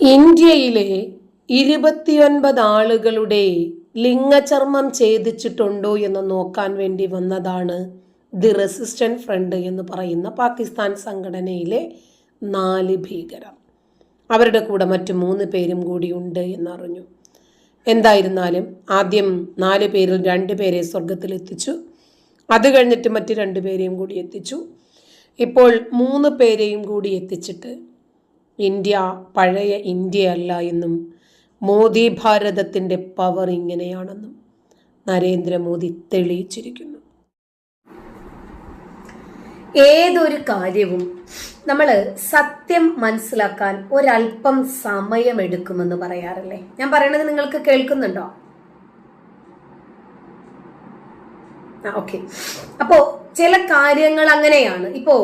ഇന്ത്യയിലെ ഇരുപത്തിയൊൻപത് ആളുകളുടെ ലിംഗചർമ്മം ഛേദിച്ചിട്ടുണ്ടോ എന്ന് നോക്കാൻ വേണ്ടി വന്നതാണ് ദി റെസിസ്റ്റന്റ് ഫ്രണ്ട് എന്ന് പറയുന്ന പാകിസ്ഥാൻ സംഘടനയിലെ നാല് ഭീകരർ. അവരുടെ കൂടെ മറ്റു മൂന്ന് പേരും കൂടിയുണ്ട് എന്നറിഞ്ഞു. എന്തായിരുന്നാലും ആദ്യം നാല് പേരിൽ രണ്ട് പേരെ സ്വർഗത്തിലെത്തിച്ചു അത് കഴിഞ്ഞിട്ട് മറ്റ് രണ്ട് പേരെയും കൂടി എത്തിച്ചു. ഇപ്പോൾ മൂന്ന് പേരെയും കൂടി എത്തിച്ചിട്ട് ഇന്ത്യ പഴയ ഇന്ത്യ അല്ല എന്നും മോദി ഭാരതത്തിന്റെ പവർ ഇങ്ങനെയാണെന്നും നരേന്ദ്രമോദി തെളിയിച്ചിരിക്കുന്നു. ഏതൊരു കാര്യവും നമ്മൾ സത്യം മനസ്സിലാക്കാൻ ഒരല്പം സമയമെടുക്കുമെന്ന് പറയാറില്ലേ? ഞാൻ പറയണത് നിങ്ങൾക്ക് കേൾക്കുന്നുണ്ടോ? ഓക്കെ. അപ്പോ ചില കാര്യങ്ങൾ അങ്ങനെയാണ്. ഇപ്പോ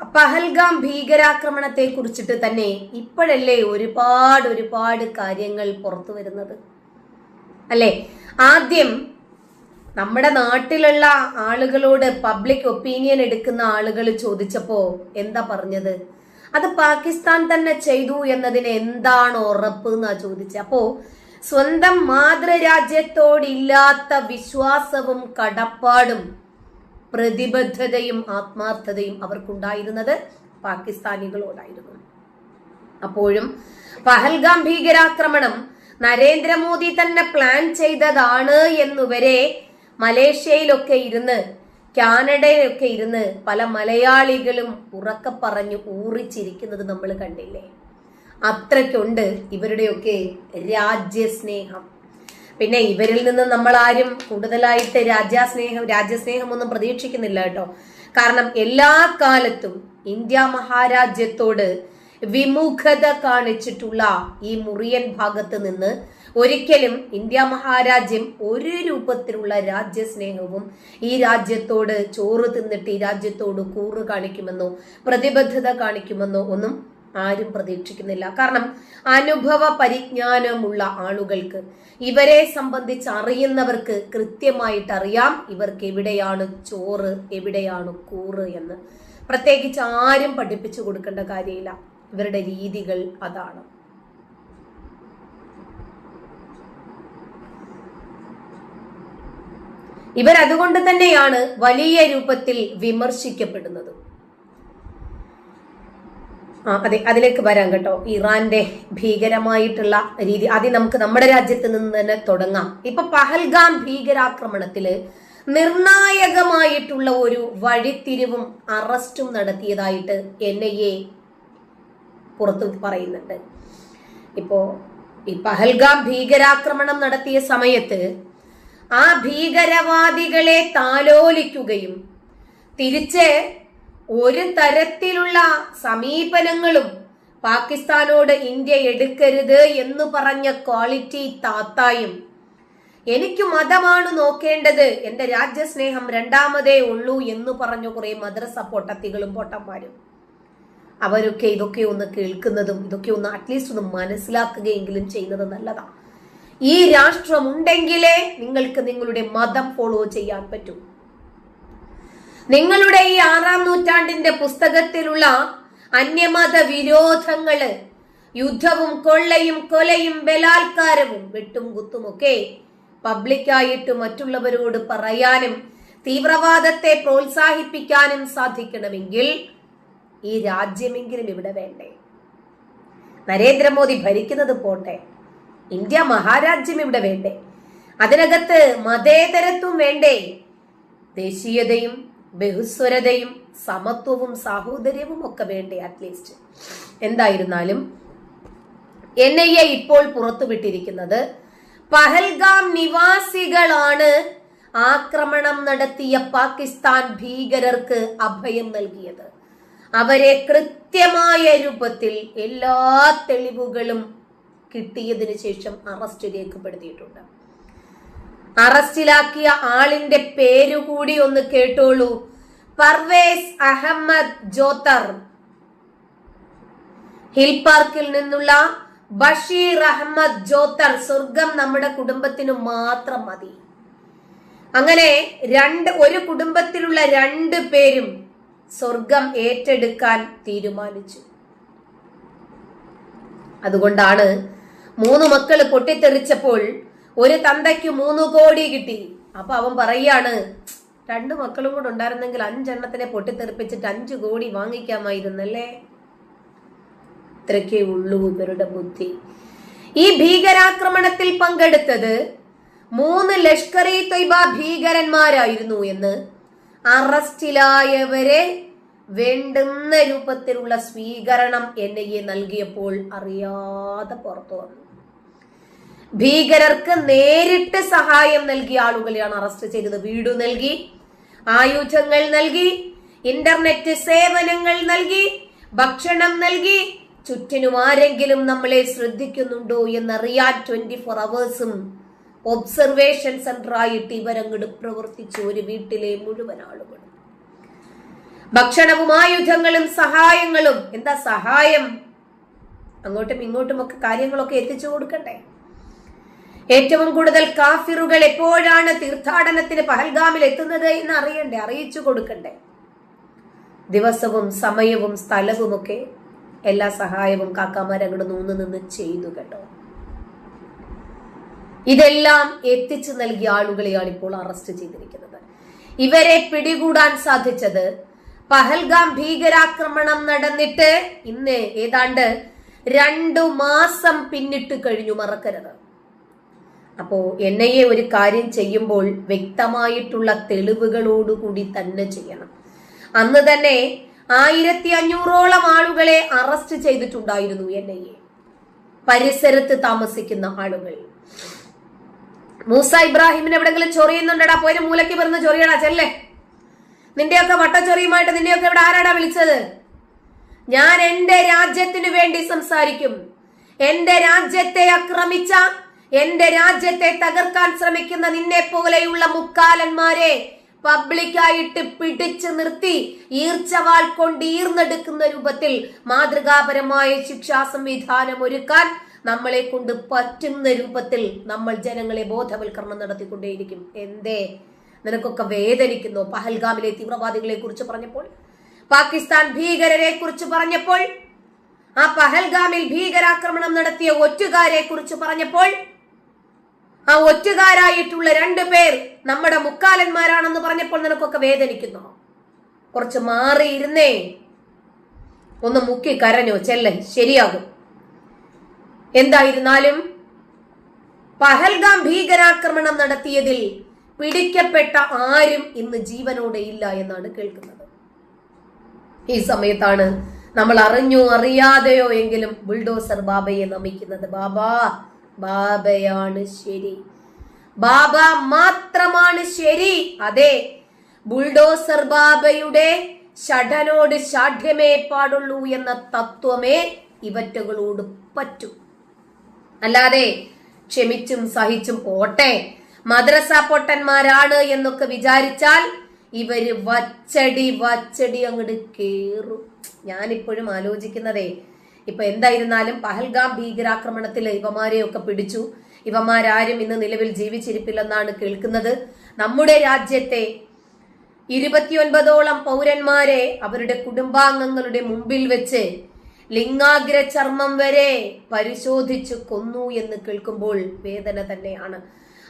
പഹൽഗാം ഭീകരാക്രമണത്തെ കുറിച്ചിട്ട് തന്നെ ഇപ്പോഴല്ലേ ഒരുപാട് ഒരുപാട് കാര്യങ്ങൾ പുറത്തു വരുന്നത്. അല്ലേ? ആദ്യം നമ്മുടെ നാട്ടിലുള്ള ആളുകളോട് പബ്ലിക് ഒപ്പീനിയൻ എടുക്കുന്ന ആളുകൾ ചോദിച്ചപ്പോ എന്താ പറഞ്ഞത്? അത് പാകിസ്ഥാൻ തന്നെ ചെയ്തു എന്നതിന് എന്താണ് ഉറപ്പ് എന്നാ ചോദിച്ചത് അപ്പോ സ്വന്തം മാതൃരാജ്യത്തോടില്ലാത്ത വിശ്വാസവും കടപ്പാടും പ്രതിബദ്ധതയും ആത്മാർത്ഥതയും അവർക്കുണ്ടായിരുന്നത് പാകിസ്ഥാനികളോടായിരുന്നു. അപ്പോഴും പഹൽഗാം ഭീകരാക്രമണം നരേന്ദ്രമോദി തന്നെ പ്ലാൻ ചെയ്തതാണ് എന്നുവരെ മലേഷ്യയിലൊക്കെ ഇരുന്ന് കാനഡയിലൊക്കെ ഇരുന്ന് പല മലയാളികളും ഉറക്കെ പറഞ്ഞു ഊറിച്ചിരിക്കുന്നത് നമ്മൾ കണ്ടില്ലേ? അത്രയ്ക്കുണ്ട് ഇവരുടെയൊക്കെ രാജ്യസ്നേഹം. പിന്നെ ഇവരിൽ നിന്ന് നമ്മൾ ആരും കൂടുതലായിട്ട് രാജ്യസ്നേഹം രാജ്യസ്നേഹം ഒന്നും പ്രതീക്ഷിക്കുന്നില്ല കേട്ടോ. കാരണം എല്ലാ കാലത്തും ഇന്ത്യ മഹാരാജ്യത്തോട് വിമുഖത കാണിച്ചിട്ടുള്ള ഈ മുറിയൻ ഭാഗത്ത് നിന്ന് ഒരിക്കലും ഇന്ത്യ മഹാരാജ്യം ഒരു രൂപത്തിലുള്ള രാജ്യസ്നേഹവും ഈ രാജ്യത്തോട് ചോറ് തിന്നിട്ട് ഈ രാജ്യത്തോട് കൂറ് കാണിക്കുമെന്നോ പ്രതിബദ്ധത കാണിക്കുമെന്നോ ഒന്നും ആരും പ്രതീക്ഷിക്കുന്നില്ല. കാരണം അനുഭവ പരിജ്ഞാനമുള്ള ആളുകൾക്ക് ഇവരെ സംബന്ധിച്ച് അറിയുന്നവർക്ക് കൃത്യമായിട്ട് അറിയാം ഇവർക്ക് എവിടെയാണ് ചോറ് എവിടെയാണ് കൂറ് എന്ന്. പ്രത്യേകിച്ച് ആരും പഠിപ്പിച്ചു കൊടുക്കേണ്ട കാര്യമില്ല. ഇവരുടെ രീതികൾ അതാണ്. ഇവരതുകൊണ്ട് തന്നെയാണ് വലിയ രൂപത്തിൽ വിമർശിക്കപ്പെടുന്നത്. അതെ അതിലേക്ക് വരാം കേട്ടോ. ഇറാന്റെ ഭീകരമായിട്ടുള്ള രീതി ആദ്യം നമുക്ക് നമ്മുടെ രാജ്യത്ത് നിന്ന് തന്നെ തുടങ്ങാം. ഇപ്പൊ പഹൽഗാം ഭീകരാക്രമണത്തിൽ നിർണായകമായിട്ടുള്ള ഒരു വഴിത്തിരിവും അറസ്റ്റും നടത്തിയതായിട്ട് എൻ ഐ എ പുറത്തു പറയുന്നുണ്ട്. ഇപ്പോ ഈ പഹൽഗാം ഭീകരാക്രമണം നടത്തിയ സമയത്ത് ആ ഭീകരവാദികളെ താലോലിക്കുകയും തിരിച്ച് ഒരു തരത്തിലുള്ള സമീപനങ്ങളും പാകിസ്ഥാനോട് ഇന്ത്യ എടുക്കരുത് എന്ന് പറഞ്ഞ ക്വാളിറ്റി താത്തായും എനിക്ക് മതമാണ് നോക്കേണ്ടത്. എന്റെ രാജ്യസ്നേഹം രണ്ടാമതേ ഉള്ളൂ എന്ന് പറഞ്ഞു കുറെ മദ്രസ പൊട്ടത്തികളും പൊട്ടന്മാരും. അവരൊക്കെ ഇതൊക്കെ ഒന്ന് കേൾക്കുന്നതും ഇതൊക്കെ ഒന്ന് അറ്റ്ലീസ്റ്റ് ഒന്ന് മനസ്സിലാക്കുകയെങ്കിലും ചെയ്യുന്നത് നല്ലതാണ് ഈ രാഷ്ട്രം ഉണ്ടെങ്കിലേ നിങ്ങൾക്ക് നിങ്ങളുടെ മതം ഫോളോ ചെയ്യാൻ പറ്റൂ. നിങ്ങളുടെ ഈ ആറാം നൂറ്റാണ്ടിന്റെ പുസ്തകത്തിലുള്ള അന്യമത വിരോധങ്ങൾ യുദ്ധവും കൊള്ളയും കൊലയും ബലാത്കാരവും വെട്ടും കുത്തുമൊക്കെ പബ്ലിക്കായിട്ട് മറ്റുള്ളവരോട് പറയാനും തീവ്രവാദത്തെ പ്രോത്സാഹിപ്പിക്കാനും സാധിക്കണമെങ്കിൽ ഈ രാജ്യമെങ്കിലും ഇവിടെ വേണ്ടേ? നരേന്ദ്രമോദി ഭരിക്കുന്നത് പോട്ടെ ഇന്ത്യ മഹാരാജ്യം ഇവിടെ വേണ്ടേ? അതിനകത്ത് മതേതരത്വം വേണ്ടേ? ദേശീയതയും ബഹുസ്വരതയും സമത്വവും സാഹോദര്യവും ഒക്കെ വേണ്ടേ അറ്റ്ലീസ്റ്റ് എന്തായിരുന്നാലും എൻ ഐ എ ഇപ്പോൾ പുറത്തുവിട്ടിരിക്കുന്നത് പഹൽഗാം നിവാസികളാണ് ആക്രമണം നടത്തിയ പാകിസ്ഥാൻ ഭീകരർക്ക് അഭയം നൽകിയത്. അവരെ കൃത്യമായ രൂപത്തിൽ എല്ലാ തെളിവുകളും കിട്ടിയതിനു ശേഷം അറസ്റ്റ് രേഖപ്പെടുത്തിയിട്ടുണ്ട്. അറസ്റ്റിലാക്കിയ ആളിന്റെ പേര് കൂടി ഒന്ന് കേട്ടോളൂ. പർവേസ് അഹമ്മദ് ജോത്തർ. ഹിൽ പാർക്കിൽ നിന്നുള്ള ബഷീർ അഹമ്മദ് ജോത്തർ സ്വർഗം നമ്മുടെ കുടുംബത്തിന് മാത്രം മതി. അങ്ങനെ രണ്ട് ഒരു കുടുംബത്തിലുള്ള രണ്ട് പേരും സ്വർഗം ഏറ്റെടുക്കാൻ തീരുമാനിച്ചു. അതുകൊണ്ടാണ് മൂന്ന് മക്കൾ പൊട്ടിത്തെറിച്ചപ്പോൾ ഒരു തന്തയ്ക്ക് മൂന്ന് കോടി കിട്ടി. അപ്പൊ അവൻ പറയാണ് രണ്ട് മക്കളും കൂടെ ഉണ്ടായിരുന്നെങ്കിൽ അഞ്ചെണ്ണത്തിനെ പൊട്ടിത്തെറിപ്പിച്ചിട്ട് അഞ്ചു കോടി വാങ്ങിക്കാമായിരുന്നല്ലേ? ഇത്രക്കേ ഉള്ളൂ ഇവരുടെ ബുദ്ധി. ഈ ഭീകരാക്രമണത്തിൽ പങ്കെടുത്തത് മൂന്ന് ലഷ്കർ ഇ തൊയ്ബ ഭീകരന്മാരായിരുന്നു എന്ന് അറസ്റ്റിലായവരെ വേണ്ടുന്ന രൂപത്തിലുള്ള സ്വീകരണം എൻ ഐ എ നൽകിയപ്പോൾ അറിയാതെ പുറത്തു വന്നു. ഭീകരർക്ക് നേരിട്ട് സഹായം നൽകിയ ആളുകളെയാണ് അറസ്റ്റ് ചെയ്തത്. വീട് നൽകി ആയുധങ്ങൾ നൽകി ഇന്റർനെറ്റ് സേവനങ്ങൾ നൽകി ഭക്ഷണം നൽകി. ചുറ്റിനും ആരെങ്കിലും നമ്മളെ ശ്രദ്ധിക്കുന്നുണ്ടോ എന്നറിയാൻ ട്വന്റി ഫോർ അവേഴ്സും ഒബ്സർവേഷൻ സെന്റർ ആയിട്ട് ഇവരങ്ങോട്ട് പ്രവർത്തിച്ചു ഒരു വീട്ടിലെ മുഴുവൻ ആളുകളും. ഭക്ഷണവും ആയുധങ്ങളും സഹായങ്ങളും. എന്താ സഹായം? അങ്ങോട്ടും ഇങ്ങോട്ടും ഒക്കെ കാര്യങ്ങളൊക്കെ എത്തിച്ചു കൊടുക്കണ്ടേ? ഏറ്റവും കൂടുതൽ കാഫിറുകൾ എപ്പോഴാണ് തീർത്ഥാടനത്തിന് പഹൽഗാമിൽ എത്തുന്നത് എന്ന് അറിയണ്ടേ? അറിയിച്ചു കൊടുക്കണ്ടേ? ദിവസവും സമയവും സ്ഥലവും ഒക്കെ എല്ലാ സഹായവും കാക്കാമാരങ്ങോട് നൂന്ന് നിന്ന് ചെയ്തു കേട്ടോ. ഇതെല്ലാം എത്തിച്ചു നൽകിയ ആളുകളെയാണ് ഇപ്പോൾ അറസ്റ്റ് ചെയ്തിരിക്കുന്നത്. ഇവരെ പിടികൂടാൻ സാധിച്ചത് പഹൽഗാം ഭീകരാക്രമണം നടന്നിട്ട് ഇന്ന് ഏതാണ്ട് രണ്ടു മാസം പിന്നിട്ട് കഴിഞ്ഞു മറക്കരുത്. അപ്പോ എൻ ഐ എ ഒരു കാര്യം ചെയ്യുമ്പോൾ വ്യക്തമായിട്ടുള്ള തെളിവുകളോടുകൂടി തന്നെ ചെയ്യണം. അന്ന് തന്നെ ആയിരത്തി അഞ്ഞൂറോളം ആളുകളെ അറസ്റ്റ് ചെയ്തിട്ടുണ്ടായിരുന്നു എൻ ഐ എ പരിസരത്ത് താമസിക്കുന്ന ആളുകൾ. മൂസ ഇബ്രാഹിമിന് എവിടെങ്കിലും ചൊറിയുന്നുണ്ടടാ പോയി മൂലയ്ക്ക് പറഞ്ഞ് ചൊറിയടാ ചെല്ലേ. നിന്റെയൊക്കെ വട്ടച്ചൊറിയുമായിട്ട് നിന്നെയൊക്കെ ഇവിടെ ആരാടാ വിളിച്ചത്? ഞാൻ എന്റെ രാജ്യത്തിനു വേണ്ടി സംസാരിക്കും. എന്റെ രാജ്യത്തെ ആക്രമിച്ച എന്റെ രാജ്യത്തെ തകർക്കാൻ ശ്രമിക്കുന്ന നിന്നെ പോലെയുള്ള മുക്കാലന്മാരെ പബ്ലിക്കായിട്ട് പിടിച്ചു നിർത്തി ഈർച്ചവാൾ കൊണ്ട് ഈർന്നെടുക്കുന്ന രൂപത്തിൽ മാതൃകാപരമായ ശിക്ഷാ സംവിധാനം ഒരുക്കാൻ നമ്മളെ കൊണ്ട് പറ്റുന്ന രൂപത്തിൽ നമ്മൾ ജനങ്ങളെ ബോധവൽക്കരണം നടത്തിക്കൊണ്ടേയിരിക്കും. എന്തേ? നിനക്കൊക്കെ വേദനിക്കുന്നു? പഹൽഗാമിലെ തീവ്രവാദികളെ കുറിച്ച് പറഞ്ഞപ്പോൾ? പാകിസ്ഥാൻ ഭീകരരെ കുറിച്ച് പറഞ്ഞപ്പോൾ? ആ പഹൽഗാമിൽ ഭീകരാക്രമണം നടത്തിയ ഒറ്റുകാരെ കുറിച്ച് പറഞ്ഞപ്പോൾ? ആ ഒറ്റുകാരായിട്ടുള്ള രണ്ടു പേർ നമ്മുടെ മുക്കാലന്മാരാണെന്ന് പറഞ്ഞപ്പോൾ നിനക്കൊക്കെ വേദനിക്കുന്നു. കുറച്ച് മാറിയിരുന്നേ. ഒന്ന് മുക്കി കരഞ്ഞു ചെല്ലൻ ശരിയാകും. എന്തായിരുന്നാലും പഹൽഗാം ഭീകരാക്രമണം നടത്തിയതിൽ പിടിക്കപ്പെട്ട ആരും ഇന്ന് ജീവനോടെ ഇല്ല എന്നാണ് കേൾക്കുന്നത്. ഈ സമയത്താണ് നമ്മൾ അറിഞ്ഞോ അറിയാതെയോ എങ്കിലും ബുൾഡോസർ ബാബയെ നമിക്കുന്നത്. ബാബാ ബാബയാണ് ശരി. ബാബ മാത്രമാണ് ശരി. അതെ ബുൾഡോസർ ബാബയുടെ ഷഠനോട് ഷാഠ്യമേ പാടുള്ളൂ എന്ന തത്വമേ ഇവറ്റകളോട് പറ്റൂ. അല്ലാതെ ക്ഷമിച്ചും സഹിച്ചും പോട്ടെ. മദ്രസ പൊട്ടന്മാരാണ് എന്നൊക്കെ വിചാരിച്ചാൽ ഇവർ വച്ചടി വച്ചടി അങ്ങോട്ട് കേറും. ഞാനിപ്പോഴും ആലോചിക്കുന്നതേ ഇപ്പൊ എന്തായിരുന്നാലും പഹൽഗാം ഭീകരാക്രമണത്തിൽ ഇവമാരെയൊക്കെ പിടിച്ചു. ഇവമാരാരും ഇന്ന് നിലവിൽ ജീവിച്ചിരിപ്പില്ലെന്നാണ് കേൾക്കുന്നത്. നമ്മുടെ രാജ്യത്തെ ഇരുപത്തിയൊൻപതോളം പൗരന്മാരെ അവരുടെ കുടുംബാംഗങ്ങളുടെ മുമ്പിൽ വെച്ച് ലിംഗാഗ്ര ചർമ്മം വരെ പരിശോധിച്ചു കൊന്നു എന്ന് കേൾക്കുമ്പോൾ വേദന തന്നെയാണ്.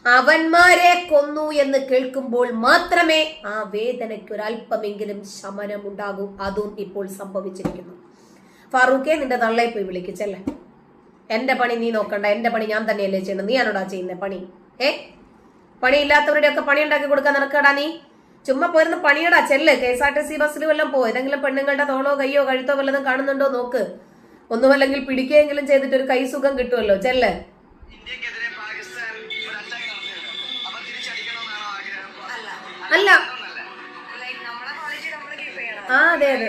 അവന്മാരെ കൊന്നു എന്ന് കേൾക്കുമ്പോൾ മാത്രമേ ആ വേദനയ്ക്ക് ഒരല്പമെങ്കിലും ശമനമുണ്ടാകൂ. അതും ഇപ്പോൾ സംഭവിച്ചിരിക്കുന്നു. ഫാറൂഖെ നിന്റെ തള്ളയെ പോയി വിളിക്കിച്ചല്ലേ? എന്റെ പണി നീ നോക്കണ്ട എന്റെ പണി ഞാൻ തന്നെയല്ലേ ചെയ്യണം. നീ ആണോടാ ചെയ്യുന്ന പണി? ഏ? പണിയില്ലാത്തവരുടെ ഒക്കെ പണി ഉണ്ടാക്കി കൊടുക്കാൻ നടക്കടാ നീ? ചുമ്മാ പോയിരുന്ന പണിയടാ ചെല്ല്. K S R T C ബസ്സിൽ വല്ലതും പോ ഏതെങ്കിലും പെണ്ണുങ്ങളുടെ തോളോ കയ്യോ കഴുത്തോ വല്ലതും കാണുന്നുണ്ടോ നോക്ക്. ഒന്നുമല്ലെങ്കിൽ പിടിക്കുകയെങ്കിലും ചെയ്തിട്ട് ഒരു കൈ സുഖം കിട്ടുമല്ലോ ചെല്ല്. അല്ല. ലൈക്ക് നമ്മളെ ക്വാളിറ്റി നമ്മൾ കീപ്പ് ആ അതെ അതെ.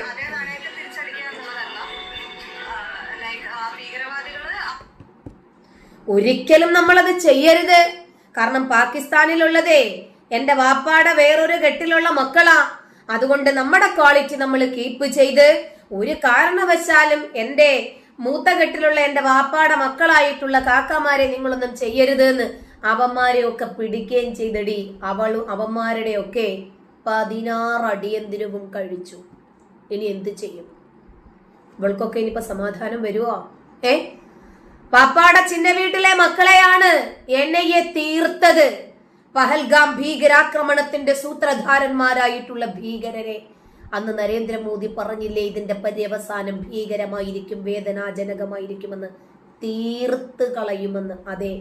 ഒരിക്കലും നമ്മളത് ചെയ്യരുത്. കാരണം പാകിസ്ഥാനിലുള്ളതേ എന്റെ വാപ്പാടെ വേറൊരു കെട്ടിലുള്ള മക്കളാ. അതുകൊണ്ട് നമ്മുടെ ക്വാളിറ്റി നമ്മൾ കീപ്പ് ചെയ്ത് ഒരു കാരണവശാലും എന്റെ മൂത്ത കെട്ടിലുള്ള എന്റെ വാപ്പാടെ മക്കളായിട്ടുള്ള കാക്കമാരെ നിങ്ങളൊന്നും ചെയ്യരുത് എന്ന് അവന്മാരെ ഒക്കെ പിടിക്കുകയും ചെയ്തടി. അവളും അവന്മാരുടെ ഒക്കെ പതിനാറ് അടിയന്തിരവും കഴിച്ചു. ഇനി എന്ത് ചെയ്യും? ഇവൾക്കൊക്കെ ഇനിയിപ്പോ സമാധാനം വരുവോ? ഏ? പാപ്പാടെ ചിന്ന വീട്ടിലെ മക്കളെയാണ് എൻ തീർത്തത്. പഹൽഗാം ഭീകരാക്രമണത്തിന്റെ സൂത്രധാരന്മാരായിട്ടുള്ള ഭീകരരെ. അന്ന് നരേന്ദ്രമോദി പറഞ്ഞില്ലേ ഇതിന്റെ പര്യവസാനം ഭീകരമായിരിക്കും വേദനാജനകമായിരിക്കുമെന്ന്. തീർത്ത് കളയുമെന്ന്. അതെ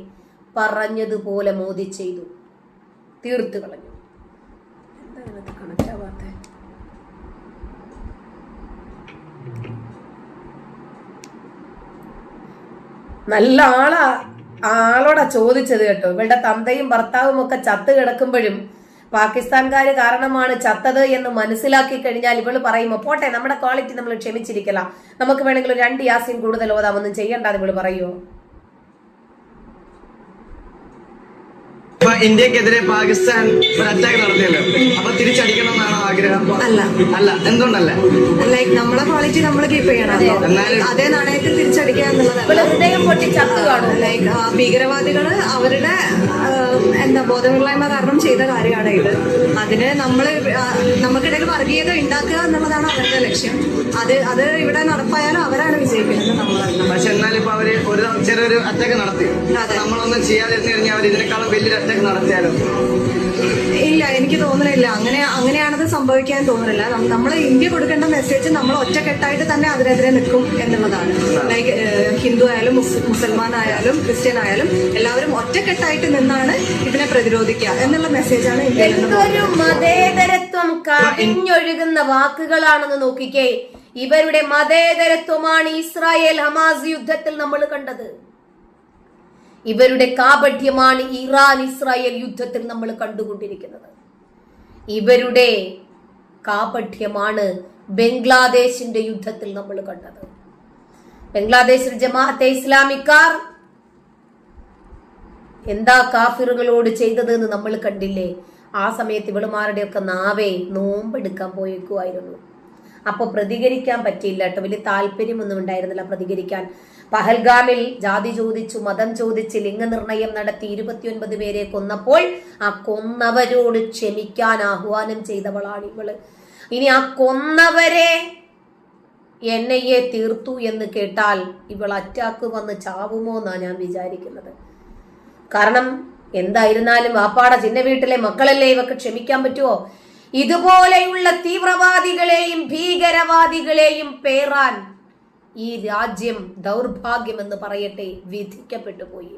പറഞ്ഞതുപോലെ മോദി ചെയ്തു. തീർത്ത് കളഞ്ഞു. എന്താണ് ഇതിനകത്ത് നല്ല ആളാ. ആളോടാ ചോദിച്ചത് കേട്ടോ. ഇവളുടെ തന്തയും ഭർത്താവും ഒക്കെ ചത്ത് കിടക്കുമ്പോഴും പാകിസ്ഥാൻകാര് കാരണമാണ് ചത്തത് എന്ന് മനസ്സിലാക്കി കഴിഞ്ഞാൽ ഇവൾ പറയുമോ പോട്ടെ നമ്മുടെ ക്വാളിറ്റി നമ്മൾ ക്ഷമിച്ചിരിക്കല. നമുക്ക് വേണമെങ്കിൽ രണ്ട് യാസിൻ കൂടുതൽ ഓതാമൊന്നും ചെയ്യണ്ടെന്ന് ഇവൾ പറയുമോ ഇന്ത്യക്കെതിരെ പാകിസ്ഥാൻ നടത്തിയല്ലോ. അപ്പൊ തിരിച്ചടിക്കണമെന്നാണോ ആഗ്രഹം അല്ല. അല്ല എന്തുകൊണ്ടല്ല? ലൈക്ക് നമ്മളെ ക്വാളിറ്റി നമ്മൾ കീപ്പ് ചെയ്യണം അതേ നാണയത്തിൽ തിരിച്ചടിക്കുക എന്നുള്ളതാണ് ലൈക്ക് ഭീകരവാദികൾ അവരുടെ എന്താ ബോധമില്ലായ്മ കാരണം ചെയ്ത കാര്യമാണ് ഇത്. അതിന് നമ്മൾ നമുക്കിടയിൽ വർഗീയത ഉണ്ടാക്കുക എന്നുള്ളതാണ് അവരുടെ ലക്ഷ്യം. അത് അത് ഇവിടെ നടപ്പായാലും അവരാണ് വിജയിക്കുന്നത് നമ്മളല്ല പക്ഷെ എന്നാലും ഇപ്പൊ അവർ ഒരു ചെറിയൊരു അറ്റാക്ക് നടത്തി. അതെ. നമ്മളൊന്നും ചെയ്യാതിരുന്നു കഴിഞ്ഞാൽ അവർ ഇതിനേക്കാളും വലിയൊരു അറ്റാക്ക് നടത്തിയാലോ? ഇല്ല എനിക്ക് തോന്നുന്നില്ല അങ്ങനെ അങ്ങനെയാണത് സംഭവിക്കാൻ തോന്നുന്നില്ല നമ്മൾ ഇന്ത്യ കൊടുക്കേണ്ട മെസ്സേജ് നമ്മൾ ഒറ്റക്കെട്ടായിട്ട് തന്നെ അതിനെതിരെ നിൽക്കും എന്നുള്ളതാണ്. ലൈക്ക് ഹിന്ദു ആയാലും മുസ്- മുസൽമാൻ ആയാലും ക്രിസ്ത്യൻ ആയാലും എല്ലാവരും ഒറ്റക്കെട്ടായിട്ട് നിന്നാണ് ഇതിനെ പ്രതിരോധിക്കുക എന്നുള്ള മെസ്സേജാണ് ഇന്ത്യയിൽ നിന്ന് എന്തൊരു മതേതരത്വം കവിഞ്ഞൊഴുകുന്ന വാക്കുകളാണെന്ന് നോക്കിക്കേ. ഇവരുടെ മതേതരത്വമാണ് ഇസ്രായേൽ ഹമാസ് യുദ്ധത്തിൽ നമ്മൾ കണ്ടത്. ഇവരുടെ കാപഠ്യമാണ് ഇറാൻ ഇസ്രായേൽ യുദ്ധത്തിൽ നമ്മൾ കണ്ടുകൊണ്ടിരിക്കുന്നത്. ഇവരുടെ കാപഠ്യമാണ് ബംഗ്ലാദേശിന്റെ യുദ്ധത്തിൽ നമ്മൾ കണ്ടത്. ബംഗ്ലാദേശിൽ ജമാഅത്തെ ഇസ്ലാമിക്കാർ എന്താ കാഫിറുകളോട് ചെയ്തത് എന്ന് നമ്മൾ കണ്ടില്ലേ? ആ സമയത്ത് ഇവളുമാരുടെയൊക്കെ നാവേ നോമ്പെടുക്കാൻ പോയേക്കുമായിരുന്നു അപ്പൊ പ്രതികരിക്കാൻ പറ്റിയില്ല കേട്ടോ. വലിയ താല്പര്യമൊന്നും ഉണ്ടായിരുന്നില്ല പ്രതികരിക്കാൻ. പഹൽഗാമിൽ ജാതി ചോദിച്ചു മതം ചോദിച്ച് ലിംഗനിർണയം നടത്തി ഇരുപത്തിയൊൻപത് പേരെ കൊന്നപ്പോൾ ആ കൊന്നവരോട് ക്ഷമിക്കാൻ ആഹ്വാനം ചെയ്തവളാണ് ഇവൾ. ഇനി ആ കൊന്നവരെ എൻ ഐ എ തീർത്തു എന്ന് കേട്ടാൽ ഇവൾ അറ്റാക്ക് വന്ന് ചാവുമോ എന്നാണ് ഞാൻ വിചാരിക്കുന്നത്. കാരണം എന്തായിരുന്നാലും വാപ്പാട ചിന്ന വീട്ടിലെ മക്കളല്ലേ ഇവക്ക് ക്ഷമിക്കാൻ പറ്റുമോ ഇതുപോലെയുള്ള തീവ്രവാദികളെയും ഭീകരവാദികളെയും പേറാൻ ഈ രാജ്യം ദൗർഭാഗ്യമെന്ന് പറയട്ടെ വിധിക്കപ്പെട്ടു പോയി.